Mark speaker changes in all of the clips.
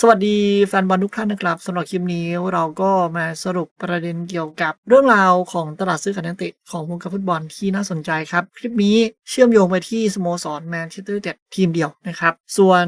Speaker 1: สวัสดีแฟนบอลทุกท่านนะครับสำหรับคลิปนี้เราก็มาสรุปประเด็นเกี่ยวกับเรื่องราวของตลาดซื้อขายนักเตะของวงการฟุตบอลที่น่าสนใจครับ คลิปนี้เชื่อมโยงไปที่สโมสรแมนเชสเตอร์เต็ดทีมเดียวนะครับ ส่วน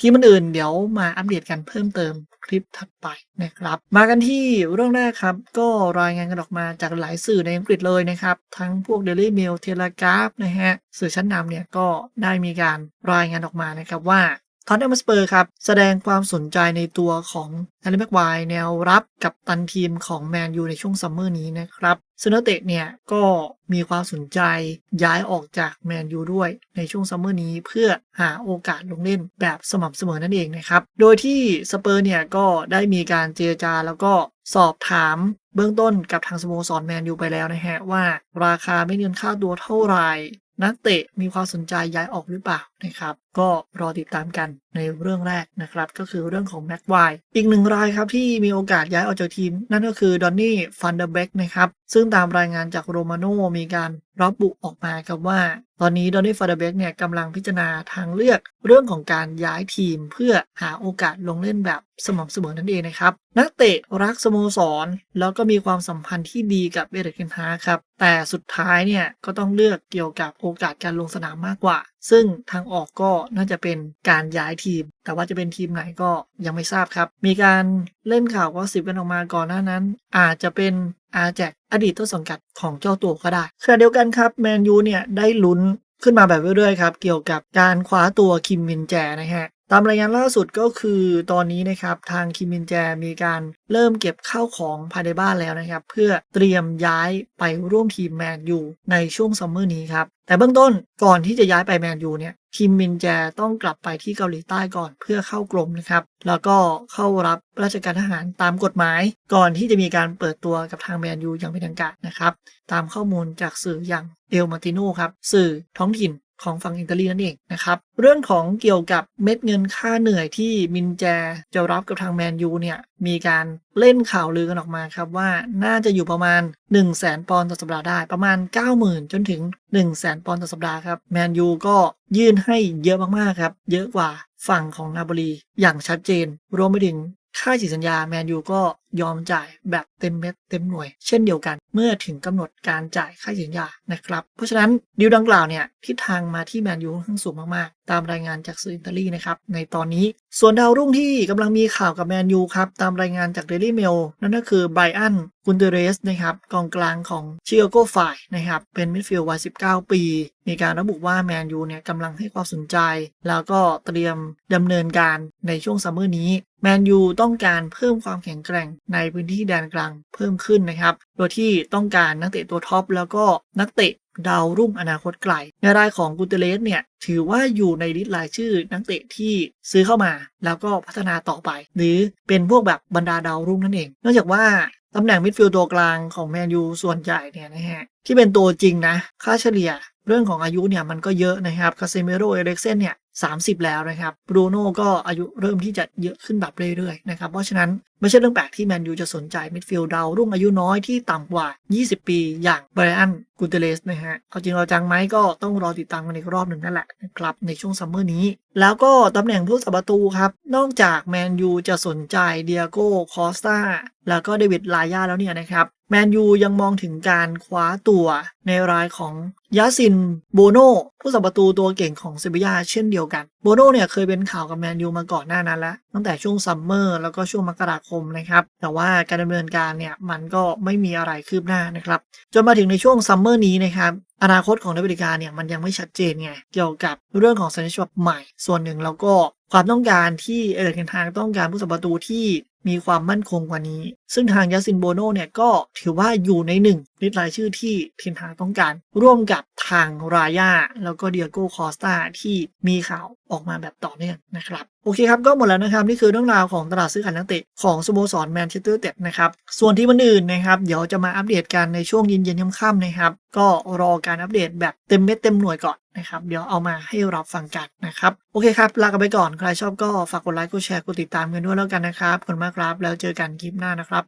Speaker 1: ทีมอื่นเดี๋ยวมาอัปเดตกันเพิ่มเติมคลิปถัดไปนะครับ มากันที่เรื่องแรกครับ ก็รายงานกันออกมาจากหลายสื่อในอังกฤษเลยนะครับ ทั้งพวก Daily Mail Telegraph นะฮะ สื่อชั้นนำเนี่ยก็ได้มีการรายงานออกมานะครับว่า ทอนแนมสเปอร์ครับ แสดงความสนใจในตัวของแฮร์รี่แม็กไวแนวรับกับตันทีมของแมนยูในช่วงซัมเมอร์นี้นะครับซึ่งนักเตะเนี่ยก็มีความสนใจย้ายออกจากแมนยูด้วยในช่วงซัมเมอร์นี้เพื่อหาโอกาสลงเล่นแบบสม่ำเสมอนั่นเองนะครับ โดยที่สเปอร์เนี่ยก็ได้มีการเจรจาแล้วก็สอบถามเบื้องต้นกับทางสโมสรแมนยูไปแล้วนะฮะว่า ราคาไม่เงินค่าตัวเท่าไหร่นักเตะมีความสนใจย้ายออกหรือเปล่านะครับ ก็รอติดตามกันในเรื่องแรกนะครับ ก็คือเรื่องของแม็กไวอีกหนึ่งรายครับที่มีโอกาสย้ายออกจากทีม นั่นก็คือดอนนี่ฟันเดอร์เบกนะครับซึ่งตามรายงานจากโรมาโนมีการรับบุออกมาครับว่า ตอนนี้ดอนนี่ฟันเดอร์เบกเนี่ยกำลังพิจารณาทางเลือกเรื่องของการย้ายทีม เพื่อหาโอกาสลงเล่นแบบสม่ำเสมอนั่นเองนะครับนักเตะรักสโมสร แล้วก็มีความสัมพันธ์ที่ดีกับเอริกเคนฮาครับแต่สุดท้ายเนี่ยก็ต้องเลือกเกี่ยวกับโอกาสการลงสนามมากกว่าซึ่งทางออกก็น่าจะเป็นการย้ายทีม แต่ว่าจะเป็นทีมไหนก็ยังไม่ทราบครับ มีการเล่นข่าวก็สิบกันออกมาก่อนหน้านั้น อาจจะเป็นอาแจกอดีตต้นสังกัดของเจ้าตัวก็ได้ขณะเดียวกันครับแมนยูเนี่ยได้ลุ้นขึ้นมาแบบเรื่อยๆครับ เกี่ยวกับการคว้าตัวคิมมินแจนะฮะ ตามรายงานล่าสุดก็คือตอนนี้นะครับทางคิมมินแจมีการเริ่มเก็บข้าวของภายในบ้านแล้วนะครับ เพื่อเตรียมย้ายไปร่วมทีมแมนยูในช่วงซัมเมอร์นี้ครับ แต่เบื้องต้นก่อนที่จะย้ายไปแมนยูเนี่ยคิมมินแจต้องกลับไปที่เกาหลีใต้ก่อนเพื่อเข้ากรมนะครับ แล้วก็เข้ารับราชการทหารตามกฎหมาย ก่อนที่จะมีการเปิดตัวกับทางแมนยูอย่างเป็นทางการนะครับ ตามข้อมูลจากสื่ออย่างเอลมาติโนครับสื่อท้องถิ่น ของฝั่งอิตาลีนั่นเองนะครับ เรื่องของเกี่ยวกับเม็ดเงินค่าเหนื่อยที่มินแจจะรับกับทางแมนยูเนี่ยมีการเล่นข่าวลือกันออกมาครับว่าน่าจะอยู่ประมาณ 1 0 0 0 0แสนปอนด์ต่อสัปดาห์ได้ประมาณ 90,000 จนถึง 1 0 0 0 0แสนปอนด์ต่อสัปดาห์ครับแมนยูก็ยื่นให้เยอะมากๆครับ เยอะกว่าฝั่งของนาโปลีอย่างชัดเจน รวมไปถึงค่าฉีกสัญญาแมนยูก็ยอมจ่ายแบบเต็มเม็ดเต็มหน่วย เช่นเดียวกันเมื่อถึงกำหนดการจ่ายค่าฉีกสัญญานะครับ เพราะฉะนั้นดีลดังกล่าวเนี่ยทิศทางมาที่แมนยูค่อนข้างสูงมากๆ ตามรายงานจากสื่ออิตาลีนะครับในตอนนี้ ส่วนดาวรุ่งที่กำลังมีข่าวกับแมนยูครับตามรายงานจากเดลี่เมลนั่นก็คือไบรอันกุนเดเรสนะครับกองกลางของชิโอโกไฟนะครับเป็นมิดฟิลด์วัย 19 ปี มีการระบุว่าแมนยูเนี่ยกำลังให้ความสนใจ แล้วก็เตรียมดำเนินการในช่วงซัมเมอร์นี้แมนยูต้องการเพิ่มความแข็งแกร่งในพื้นที่แดนกลางเพิ่มขึ้นนะครับ โดยที่ต้องการนักเตะตัวท็อปแล้วก็นักเตะ ดาวรุ่งอนาคตไกล ในรายของกูเตเลสเนี่ย ถือว่าอยู่ในลิสต์รายชื่อนักเตะที่ซื้อเข้ามา แล้วก็พัฒนาต่อไป หรือเป็นพวกแบบบรรดาดาวรุ่งนั่นเองนอกจากว่าตำแหน่งมิดฟิลด์ตัวกลางของแมนยูส่วนใหญ่เนี่ยนะฮะที่เป็นตัวจริงนะ ค่าเฉลี่ย เรื่องของอายุเนี่ยมันก็เยอะนะครับคาเซเมโรเอเล็กเซนเนี่ย30แล้วนะครับบรูโน่ก็อายุเริ่มที่จะเยอะขึ้นแบบเรื่อยๆนะครับเพราะฉะนั้นไม่ใช่เรื่องแปลกที่แมนยูจะสนใจมิดฟิลด์ดาวรุ่งอายุน้อยที่ต่ำกว่า 20 ปีอย่างไบรอันกูเตเลสนะฮะเอาจริงเอาจังไหมก็ต้องรอติดตามกันอีกรอบหนึ่งนั่นแหละนะครับในช่วงซัมเมอร์นี้ แล้วก็ตำแหน่งผู้สับประตูครับ นอกจากแมนยูจะสนใจเดียโก้คอสตาแล้วก็เดวิดลายาแล้วเนี่ยนะครับ แมนยูยังมองถึงการคว้าตัวในรายของยาซินโบโนผู้สับประตูตัวเก่งของเซบียาเช่นเดียวกันโบโนเนี่ยเคยเป็นข่าวกับแมนยูมาก่อนหน้านั้นแล้ว ตั้งแต่ช่วงซัมเมอร์แล้วก็ช่วงมกราคมนะครับ แต่ว่าการดำเนินการเนี่ยมันก็ไม่มีอะไรคืบหน้านะครับ จนมาถึงในช่วงซัมเมอร์นี้นะครับอนาคตของนักบริการเนี่ยมันยังไม่ชัดเจนไงเกี่ยวกับเรื่องของสัญญาฉบับใหม่ ส่วนหนึ่งแล้วก็ ความต้องการที่เอเดนทางต้องการผู้สับประตูที่มีความมั่นคงกว่านี้ ซึ่งทางยาซินโบโนเนี่ยก็ถือว่าอยู่ในหนึ่งลิสต์รายชื่อที่เทนทางต้องการ ร่วมกับทางรายาแล้วก็เดียโก้คอสตาที่มีข่าวออกมาแบบต่อเนื่องนะครับ โอเคครับ ก็หมดแล้วนะครับ นี่คือเรื่องราวของตลาดซื้อขายนักเตะของสโมสรแมนเชสเตอร์เต็ดนะครับ ส่วนที่มันอื่นนะครับ เดี๋ยวจะมาอัปเดตกันในช่วงเย็นๆค่ำๆนะครับ ก็รอการอัปเดตแบบเต็มเม็ดเต็มหน่วยก่อน นะครับเดี๋ยวเอามาให้รับฟังกันนะครับโอเคครับลากันไปก่อนใครชอบก็ฝากกดไลค์กดแชร์กดติดตามกันด้วยแล้วกันนะครับขอบคุณมากครับแล้วเจอกันคลิปหน้านะครับ